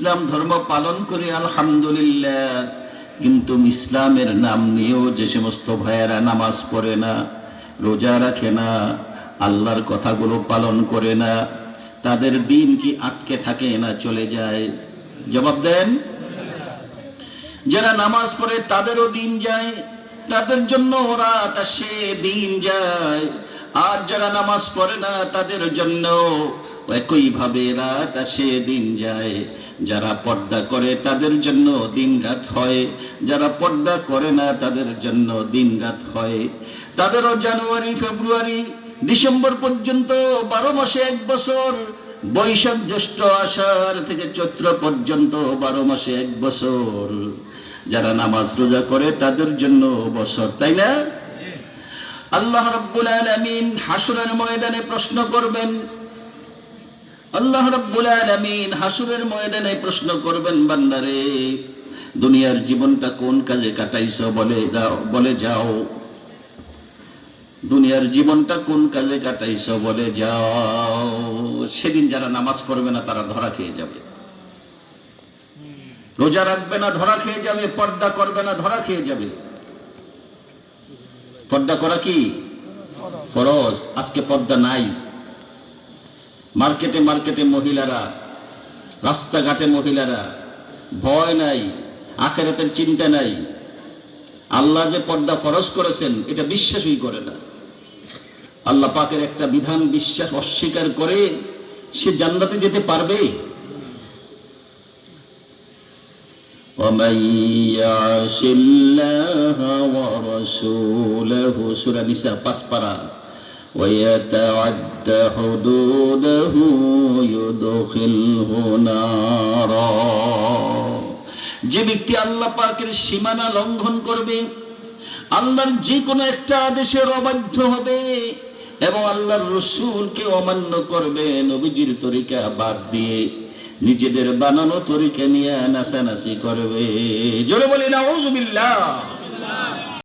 ইসলাম ধর্ম পালন করি, আলহামদুলিল্লাহ। কিন্তু ইসলামের নাম নিয়েও যে সমস্ত ভাইয়েরা নামাজ পড়ে না, রোজা রাখে না, আল্লাহর কথাগুলো পালন করে না, তাদের দিন কি আটকে থাকে না চলে যায়? জবাব দেন। যারা নামাজ পড়ে তাদেরও দিন যায়, তাদের জন্য রাত আসে, দিন যায়। আর যারা নামাজ পড়ে না, তাদের জন্য একই ভাবে রাত আসে দিন যায়। যারা পর্দা করে তাদের জন্য দিন রাত হয়। যারা পর্দা করে না তাদের জন্য দিন রাত হয়। তাদেরও জানুয়ারি ফেব্রুয়ারি ডিসেম্বর পর্যন্ত বারো মাসে এক বছর। বৈশাখ জ্যৈষ্ঠ আষাঢ় থেকে চৈত্র পর্যন্ত বারো মাসে এক বছর। যারা নামাজ রোজা করে তাদের জন্য বছর তাই না? আল্লাহ রাব্বুল আলামিন হাসরের ময়দানে প্রশ্ন করবেন আল্লাহ রাব্বুল আলামিন হাসরের ময়দানে প্রশ্ন করবেন, বান্দারে, দুনিয়ার জীবনটা কোন কাজে কাটাইছো? বলে দাও বলে যাও। দুনিয়ার জীবনটা কোন কাজে কাটাইছো? বলে যাও। সেদিন যারা নামাজ পড়বে না, তারা ধরা খেয়ে যাবে। রোজা রাখবে না, ধরা খেয়ে যাবে। পর্দা করবে না, ধরা খেয়ে যাবে। পর্দা করা কি? ফরজ। আজকে পর্দা নাই। মার্কেটে মার্কেটে মহিলারা রাস্তাঘাটে মহিলারা ভয় নাই আখেরাতের চিন্তা নাই আল্লাহ যে পর্দা ফরজ করেছেন এটা বিশ্বাসই করে না আল্লাহ পাকের একটা বিধান বিশ্বাস অস্বীকার করে সে জান্নাতে যেতে পারবে ومن يعص الله ورسوله سورة نساء পাঁচপাড়া ويتعد حدوده يدخله نارا যে ব্যক্তি আল্লাহ পাকের সীমানা লঙ্ঘন করবে আল্লাহর যে কোনো একটা আদেশের অবাধ্য হবে এবং আল্লাহর রসুলকে অমান্য করবে নবীজির তরিকা বাদ দিয়ে নিজেদের বানানো তরিকা নিয়ে নাচানাচি করবে জোরে বলি না